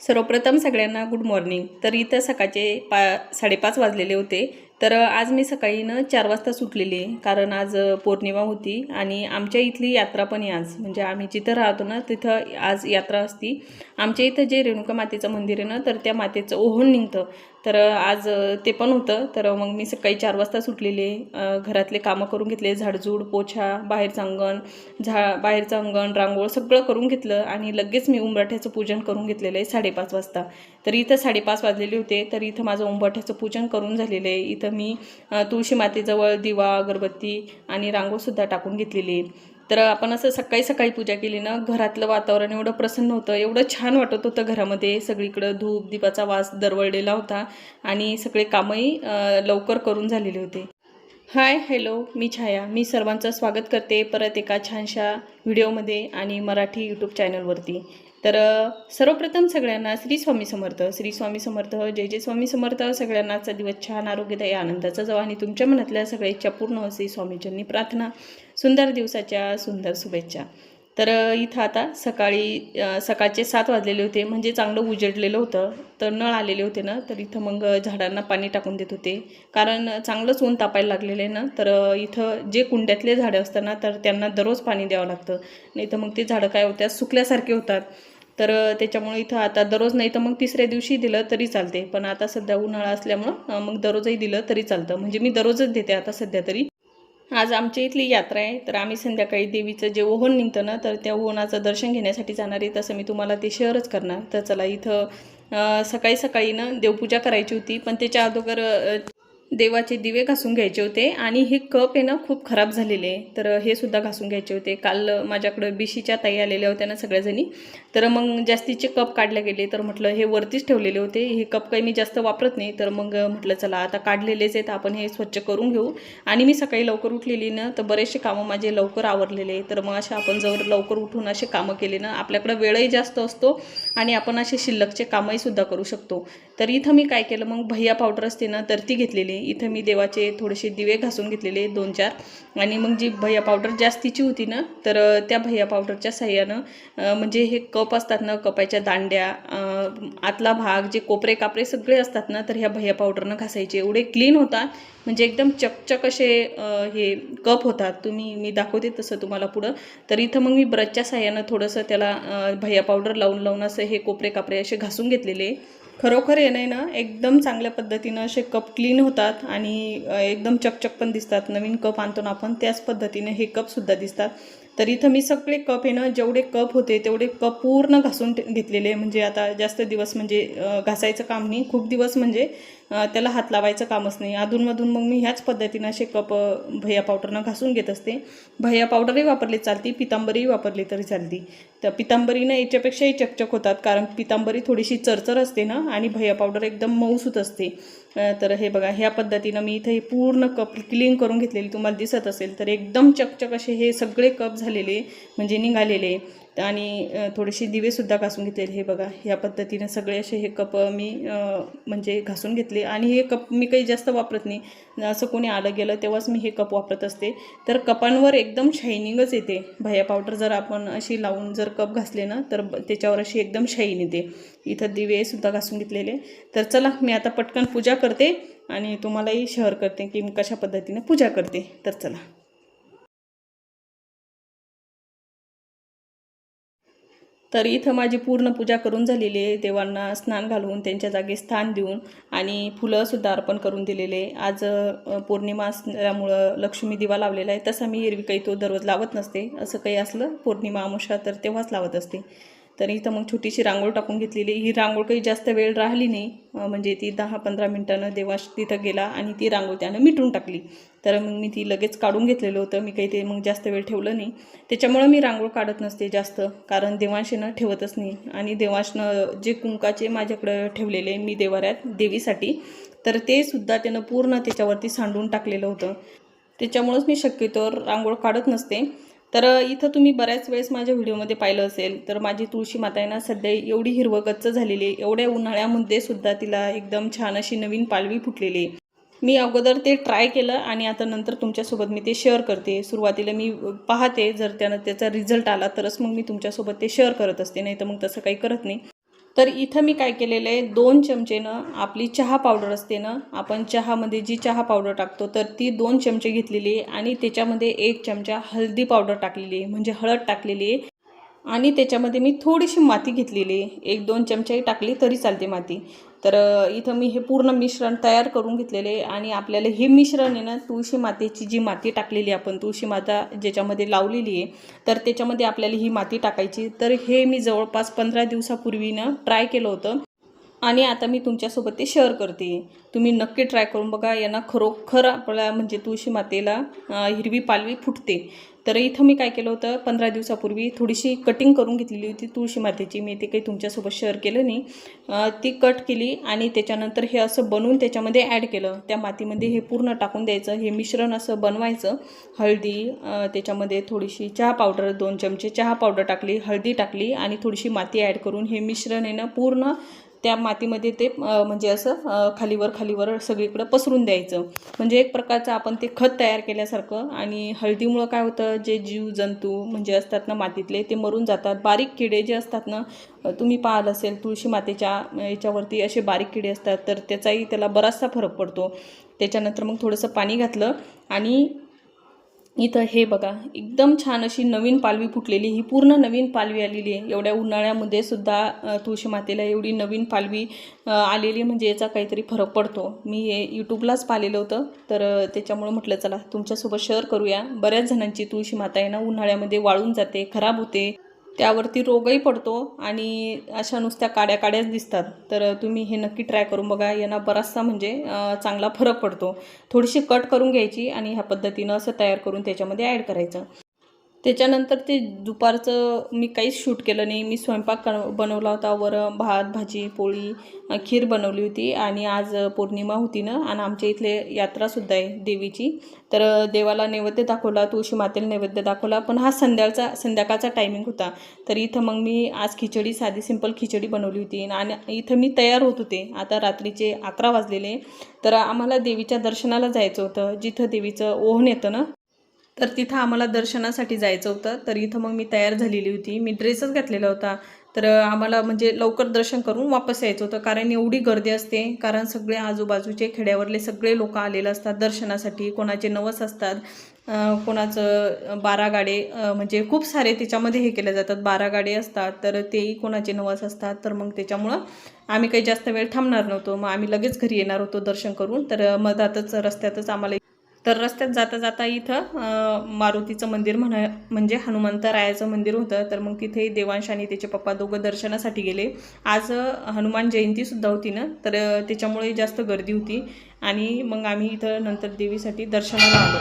सर्वप्रथम सगळ्यांना good morning तर इथं सकाळचे पा साडेपाच वाजलेले होते. तर आज मी सकाळी ना चार वाजता सुटलेली आहे. कारण आज पौर्णिमा होती आणि आमच्या इथली यात्रा पण आहे आज. म्हणजे आम्ही जिथं राहतो ना तिथं आज यात्रा असती. आमच्या इथं जे रेणुका मातेचं मंदिर आहे ना तर त्या मातेचं ओहून निघतं. तर आज ते पण होतं. तर मग मी सकाळी चार वाजता सुटलेले. घरातले कामं करून घेतले. झाडझूड पोछा बाहेरचं अंगण झा बाहेरचं अंगण रांगोळ सगळं करून घेतलं आणि लगेच मी उंबरठ्याचं पूजन करून घेतलेलं आहे साडेपाच वाजता. तर इथं साडेपाच वाजलेले होते. तर इथं माझं उंबरठ्याचं पूजन करून झालेलं आहे. इथं मी तुळशी मातेजवळ दिवा अगरबत्ती आणि रांगोळसुद्धा टाकून घेतलेली आहे. तर आपण असं सकाळी सकाळी पूजा केली ना घरातलं वातावरण एवढं प्रसन्न होतं एवढं छान वाटत होतं घरामध्ये. सगळीकडं धूप दीपाचा वास दरवळलेला होता आणि सगळे कामही लवकर करून झालेले होते. हाय हॅलो मी छाया. मी सर्वांचं स्वागत करते परत एका छानशा व्हिडिओमध्ये आणि मराठी यूट्यूब चॅनलवरती तर सर्वप्रथम सगळ्यांना श्री स्वामी समर्थ. श्री स्वामी समर्थ जय जय स्वामी समर्थ. सगळ्यांना आजचा दिवस छान आरोग्यदायी आनंदाचा जावा आणि तुमच्या मनातल्या सगळ्या इच्छा पूर्ण श्री स्वामीच्यांनी प्रार्थना सुंदर दिवसाच्या सुंदर शुभेच्छा. तर इथं आता सकाळी सकाळचे सात वाजलेले होते. म्हणजे चांगलं उजडलेलं होतं. तर नळ आलेले होते ना. तर इथं मग झाडांना पाणी टाकून देत होते. कारण चांगलंच ऊन तापायला लागलेलं आहे ना. तर इथं जे कुंड्यातले झाडं असतात ना तर त्यांना दररोज पाणी द्यावं लागतं. नाही तर मग ते झाडं काय होत्या सुकल्यासारखे होतात. तर त्याच्यामुळे इथं आता दररोज नाही तर मग तिसऱ्या दिवशी दिलं तरी चालते. पण आता सध्या उन्हाळा असल्यामुळं मग दररोजही दिलं तरी चालतं. म्हणजे मी दररोजच देते आता सध्या तरी. आज आमच्या इथली यात्रा आहे. तर आम्ही संध्याकाळी देवीचं जे ओहन निघतं ना तर त्या ओहनाचं दर्शन घेण्यासाठी जाणार आहे. तसं मी तुम्हाला ते शेअरच करणार. तर चला इथं सकाळी सकाळी ना देवपूजा करायची होती. पण त्याच्या अगोदर देवाचे दिवे घासून घ्यायचे होते आणि हे कप आहे ना खूप खराब झालेले तर हे सुद्धा घासून घ्यायचे होते. काल माझ्याकडं बिशीच्या ताई आलेल्या होत्या ना सगळ्याजणी. तर मग जास्तीचे कप काढले गेले. तर म्हटलं हे वरतीच ठेवलेले होते. हे कप काही मी जास्त वापरत नाही. तर मग म्हटलं चला आता काढलेलेच आहेत. आपण हे स्वच्छ करून घेऊ. आणि मी सकाळी लवकर उठलेली ना तर बरेचसे कामं माझे लवकर आवरलेले तर मग अशा आपण जवळ लवकर उठून असे कामं केले ना आपल्याकडं वेळही जास्त असतो आणि आपण असे शिल्लकचे कामही सुद्धा करू शकतो. तर इथं मी काय केलं मग भैया पावडर असते ना तर ती घेतलेली. इथं मी देवाचे थोडेसे दिवे घासून घेतलेले दोन चार. आणि मग जी भैया पावडर जास्तीची होती ना तर त्या भैया पावडरच्या साह्यानं म्हणजे हे कप असतात ना कपाच्या दांड्या आतला भाग जे कोपरे कापरे सगळे असतात ना तर ह्या भैया पावडरनं घासायचे. एवढे क्लीन होतात म्हणजे एकदम चकचक असे हे कप होतात. तुम्ही मी दाखवते तसं तुम्हाला पुढं. तर इथं मग मी ब्रशच्या साह्यानं थोडंसं त्याला भैया पावडर लावून लावून असं हे कोपरे कापरे असे घासून घेतलेले. खरोखर येणे नाही ना एकदम चांगल्या पद्धतीनं असे कप क्लीन होतात. आणि एकदम चकचक पण दिसतात. नवीन कप आणतो ना आपण त्याच पद्धतीने हे कपसुद्धा दिसतात. तर इथं मी सगळे कप हे ना जेवढे कप होते तेवढे कप पूर्ण घासून घेतलेले. म्हणजे आता जास्त दिवस म्हणजे घासायचं काम नाही. खूप दिवस म्हणजे त्याला हात लावायचं कामच नाही. अधूनमधून मग मी ह्याच पद्धतीनं असे कप अ, भैया पावडरनं घासून घेत असते. भैया पावडरही वापरली चालती पितांबरीही वापरली तरी चालती. तर पितांबरीनं याच्यापेक्षाही चकचक होतात कारण पितांबरी थोडीशी चरचर असते ना आणि भैया पावडर एकदम मऊसूत असते. तर हे बघा ह्या पद्धतीनं मी इथे पूर्ण कप क्लीन करून घेतलेली तुम्हाला दिसत असेल तर एकदम चकचक असे हे सगळे कप झालेले म्हणजे निघालेले. आणि थोडेसे दिवेसुद्धा घासून घेतलेले हे बघा. ह्या पद्धतीनं सगळे असे हे कप मी म्हणजे घासून घेतले. आणि हे कप मी काही जास्त वापरत नाही. असं कोणी आलं गेलं तेव्हाच मी हे कप वापरत असते. तर कपांवर एकदम शायनिंगच येते. भया पावडर जर आपण अशी लावून जर कप घासले ना तर त्याच्यावर अशी एकदम शाईन येते. इथं दिवेसुद्धा घासून घेतलेले. तर चला मी आता पटकन पूजा करते आणि तुम्हालाही शेअर करते की मी कशा पद्धतीने पूजा करते. तर चला. तर इथं माझी पूर्ण पूजा करून झालेली आहे. देवांना स्नान घालून त्यांच्या जागी स्थान देऊन आणि फुलंसुद्धा अर्पण करून दिलेले आज पौर्णिमा असल्यामुळं लक्ष्मी दिवा लावलेला आहे. तसा मी एरवी काही तो दररोज लावत नसते. असं काही असलं पौर्णिमा अमुषा तर तेव्हाच लावत असते. तर इथं मग छोटीशी रांगोळ टाकून घेतलेली ही रांगोळ काही जास्त वेळ राहिली नाही. म्हणजे ती दहा पंधरा मिनटानं देवाश तिथं गेला आणि ती रांगोळ त्यानं मिटून टाकली. तर मग मी ती लगेच काढून घेतलेलं होतं. मी काही ते मग जास्त वेळ ठेवलं नाही. त्याच्यामुळं मी रांगोळ काढत नसते जास्त. कारण देवांशीनं ठेवतच नाही. आणि देवांशनं जे कुंकाचे माझ्याकडं ठेवलेले मी देवाऱ्यात देवीसाठी तर ते सुद्धा त्यानं पूर्ण त्याच्यावरती सांडून टाकलेलं होतं. त्याच्यामुळंच मी शक्यतो रांगोळ काढत नसते. तर इथं तुम्ही बऱ्याच वेळेस माझ्या व्हिडिओमध्ये पाहिलं असेल तर माझी तुळशी माता आहे ना सध्या एवढी हिरवगच्च झालेली आहे. एवढ्या उन्हाळ्यामध्ये सुद्धा तिला एकदम छान अशी नवीन पालवी फुटलेली आहे. मी अगोदर ते ट्राय केलं आणि आता नंतर तुमच्यासोबत मी ते शेअर करते. सुरुवातीला मी पाहते जर त्यानं त्याचा रिझल्ट आला तरच मग मी तुमच्यासोबत ते शेअर करत असते. नाही तर मग तसं काही करत नाही. तर इथं मी काय केलेलं आहे दोन चमचेनं आपली चहा पावडर असते ना आपण चहामध्ये जी चहा पावडर टाकतो तर ती दोन चमचे घेतलेली आहे आणि त्याच्यामध्ये एक चमचा हळदी पावडर टाकलेली आहे म्हणजे हळद टाकलेली आहे. आणि त्याच्यामध्ये मी थोडीशी माती घेतलेली एक दोन चमचाही टाकली तरी चालते माती. तर इथं मी हे पूर्ण मिश्रण तयार करून घेतलेले आणि आपल्याला हे मिश्रण आहे ना तुळशी मातेची जी माती टाकलेली आहे आपण तुळशी माता ज्याच्यामध्ये लावलेली आहे तर त्याच्यामध्ये आपल्याला ही माती टाकायची. तर हे मी जवळपास पंधरा दिवसापूर्वीनं ट्राय केलं होतं. आणि आता मी तुमच्यासोबत ते शेअर करते. तुम्ही नक्की ट्राय करून बघा यांना खरोखर आपल्या म्हणजे तुळशी मातेला हिरवी पालवी फुटते. तर इथं मी काय केलं होतं पंधरा दिवसापूर्वी थोडीशी कटिंग करून घेतलेली होती तुळशी मातेची. मी ते काही तुमच्यासोबत शेअर केलं नाही. ती कट केली आणि त्याच्यानंतर हे असं बनवून त्याच्यामध्ये ॲड केलं. त्या मातीमध्ये हे पूर्ण टाकून द्यायचं हे मिश्रण असं बनवायचं. हळदी त्याच्यामध्ये थोडीशी चहा पावडर दोन चमचे चहा पावडर टाकली हळदी टाकली आणि थोडीशी माती ॲड करून हे मिश्रण आहे ना पूर्ण त्या मातीमध्ये ते म्हणजे असं खालीवर खालीवर सगळीकडं पसरून द्यायचं. म्हणजे एक प्रकारचं आपण ते खत तयार केल्यासारखं आणि हळदीमुळं काय होतं जे जीव जंतू म्हणजे असतात ना मातीतले ते मरून जातात. बारीक किडे जे असतात ना तुम्ही पाहाल असेल तुळशी मातेच्या याच्यावरती असे बारीक किडे असतात तर त्याचाही त्याला बराचसा फरक पडतो. त्याच्यानंतर मग थोडंसं पाणी घातलं आणि इथं हे बघा एकदम छान अशी नवीन पालवी फुटलेली ही पूर्ण नवीन पालवी आलेली आहे. एवढ्या उन्हाळ्यामध्ये सुद्धा तुळशीमातेला तुळशी मातेला एवढी नवीन पालवी आलेली म्हणजे याचा काहीतरी फरक पडतो. मी हे यूट्यूबलाच पाहिलेलं होतं तर त्याच्यामुळं म्हटलं चला तुमच्यासोबत शेअर करूया. बऱ्याच जणांची तुळशी माता आहे ना उन्हाळ्यामध्ये वाळून जाते खराब होते. त्यावरती रोगही पडतो आणि अशा नुसत्या काड्या काड्याच दिसतात. तर तुम्ही हे नक्की ट्राय करून बघा. यांना बराचसा म्हणजे चांगला फरक पडतो. थोडीशी कट करून घ्यायची आणि ह्या पद्धतीनं असं तयार करून त्याच्यामध्ये ॲड करायचं. त्याच्यानंतर ते दुपारचं मी काहीच शूट केलं नाही. मी स्वयंपाक क बनवला होता. वर भात भाजी पोळी खीर बनवली होती. आणि आज पौर्णिमा होती ना आणि आमच्या इथले यात्रासुद्धा आहे देवीची. तर देवाला नैवेद्य दाखवला तुळशी मातेला नैवेद्य दाखवला. पण हा संध्याचा संध्याकाळचा टायमिंग होता. तर इथं मग मी आज खिचडी साधी सिंपल खिचडी बनवली होती. आणि इथं मी तयार होत होते. आता रात्रीचे अकरा वाजलेले. तर आम्हाला देवीच्या दर्शनाला जायचं होतं. जिथं देवीचं ओहन येतं ना तर तिथं आम्हाला दर्शनासाठी जायचं होतं. तर इथं मग मी तयार झालेली होती. मी ड्रेसच घातलेला होता. तर आम्हाला म्हणजे लवकर दर्शन करून वापस यायचं होतं. कारण एवढी गर्दी असते. कारण सगळे आजूबाजूचे खेड्यावरले सगळे लोक आलेले असतात दर्शनासाठी. कोणाचे नवस असतात. कोणाचं बारा गाडे म्हणजे खूप सारे त्याच्यामध्ये हे केले जातात. बारा गाडे असतात. तर तेही कोणाचे नवस असतात. तर मग त्याच्यामुळं आम्ही काही जास्त वेळ थांबणार नव्हतो. मग आम्ही लगेच घरी येणार होतो दर्शन करून. तर मधातच रस्त्यातच आम्हाला तर रस्त्यात जाता जाता इथं मारुतीचं मंदिर म्हणा म्हणजे हनुमंतरायाचं मंदिर होतं. तर मग तिथे देवांश आणि त्याचे पप्पा दोघं दर्शनासाठी गेले. आज हनुमान जयंतीसुद्धा होती ना? तर त्याच्यामुळे जास्त गर्दी होती. आणि मग आम्ही इथं नंतर देवीसाठी दर्शनाला आलो.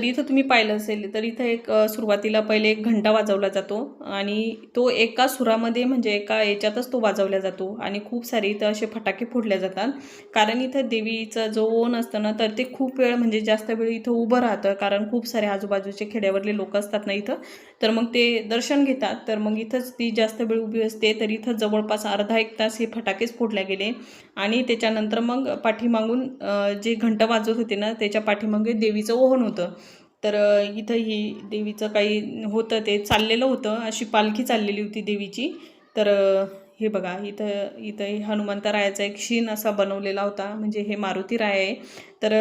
तर इथं तुम्ही पाहिलं असेल तर इथं एक सुरुवातीला पहिले एक घंटा वाजवला जातो आणि तो एका सुरामध्ये म्हणजे एका याच्यातच तो वाजवला जातो आणि खूप सारे इथं असे फटाके फोडले जातात. कारण इथं देवीचं जो ओन असतं ना तर ते खूप वेळ म्हणजे जास्त वेळ इथं उभं राहतं. कारण खूप सारे आजूबाजूचे खेड्यावरले लोक असतात ना इथं. तर मग ते दर्शन घेतात. तर मग इथंच ती जास्त वेळ उभी असते. तर इथं जवळपास अर्धा एक तास हे फटाकेच फोडले गेले. आणि त्याच्यानंतर मग पाठीमागून जे घंटा वाजवत होते ना त्याच्या पाठीमागे देवीचं ओहन होतं. तर इथंही इथं ही देवीचं काही होतं ते चाललेलं होतं. अशी पालखी चाललेली होती देवीची. तर हे बघा इथं इथंही हनुमंतरायाचा एक शीन असा बनवलेला होता. म्हणजे हे मारुती राय आहे. तर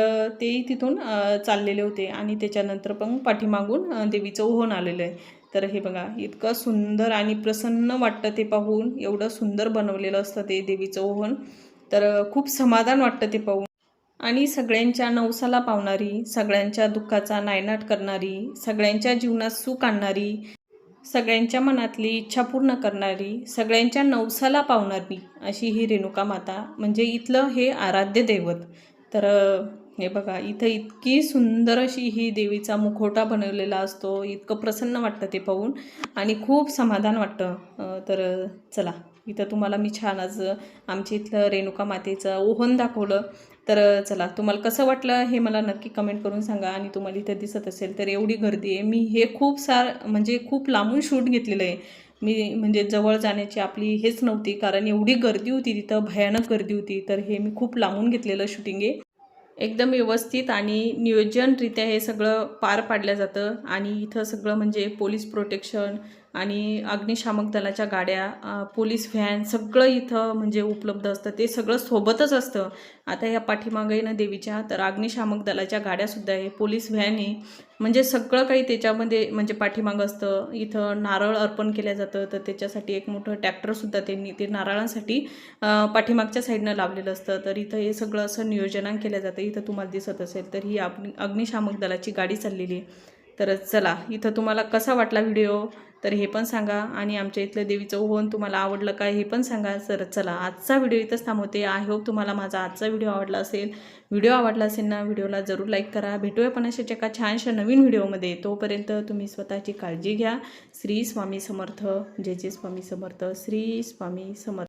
तेही तिथून चाललेले होते आणि त्याच्यानंतर पण पाठीमागून देवीचं ओहन आलेलं आहे. तर हे बघा इतकं सुंदर आणि प्रसन्न वाटतं ते पाहून. एवढं सुंदर बनवलेलं असतं ते देवीचं ओहन. तर खूप समाधान वाटतं ते पाहून. आणि सगळ्यांच्या नवसाला पावणारी सगळ्यांच्या दुःखाचा नायनाट करणारी सगळ्यांच्या जीवनात सुख आणणारी सगळ्यांच्या मनातली इच्छा पूर्ण करणारी सगळ्यांच्या नवसाला पावणारी अशी ही रेणुका माता म्हणजे इथलं हे आराध्य दैवत. तर हे बघा इथं इतकी सुंदर अशी ही देवीचा मुखोटा बनवलेला असतो इतकं प्रसन्न वाटतं ते पाहून आणि खूप समाधान वाटतं. तर चला इथं तुम्हाला मी छान आज आमच्या इथलं रेणुका मातेचं ओहन दाखवलं. तर चला तुम्हाला कसं वाटलं हे मला नक्की कमेंट करून सांगा आणि तुम्हाला इथं दिसत असेल तर एवढी गर्दी आहे. मी हे खूप सार म्हणजे खूप लांबून शूट घेतलेलं आहे. मी म्हणजे जवळ जाण्याची आपली हेच नव्हती कारण एवढी गर्दी होती तिथं भयानक गर्दी होती. तर हे मी खूप लांबून घेतलेलं शूटिंग आहे. एकदम व्यवस्थित आणि नियोजनरित्या हे सगळं पार पाडलं जातं आणि इथं सगळं म्हणजे पोलीस प्रोटेक्शन आणि अग्निशामक दलाच्या गाड्या पोलीस व्हॅन सगळं इथं म्हणजे उपलब्ध असतं. ते सगळं सोबतच असतं. आता या पाठीमागं ना देवीच्या तर अग्निशामक दलाच्या गाड्यासुद्धा आहे. पोलीस व्हॅन आहे. म्हणजे सगळं काही त्याच्यामध्ये म्हणजे पाठीमागं असतं. इथं नारळ अर्पण केलं जातं. तर त्याच्यासाठी एक मोठं ट्रॅक्टरसुद्धा त्यांनी ते नारळांसाठी पाठीमागच्या साईडनं लावलेलं असतं. तर इथं हे सगळं असं नियोजन केलं जातं. इथं तुम्हाला दिसत असेल तर ही अग्नि अग्निशामक दलाची गाडी चाललेली आहे. तर चला इथं तुम्हाला कसा वाटला व्हिडिओ तर हे पण सांगा. आणि आमच्या इथलं देवीचं ओवन तुम्हाला आवडलं काय हे पण सांगा. तर चला आजचा व्हिडिओ इथंच थांबवते. आय होप तुम्हाला माझा आजचा व्हिडिओ आवडला असेल. व्हिडिओ आवडला असेल ना व्हिडिओला जरूर लाईक करा. भेटूया पण अशाच्या एका छानशा नवीन व्हिडिओमध्ये. तोपर्यंत तुम्ही स्वतःची काळजी घ्या. श्री स्वामी समर्थ. जय जय स्वामी समर्थ. श्री स्वामी समर्थ.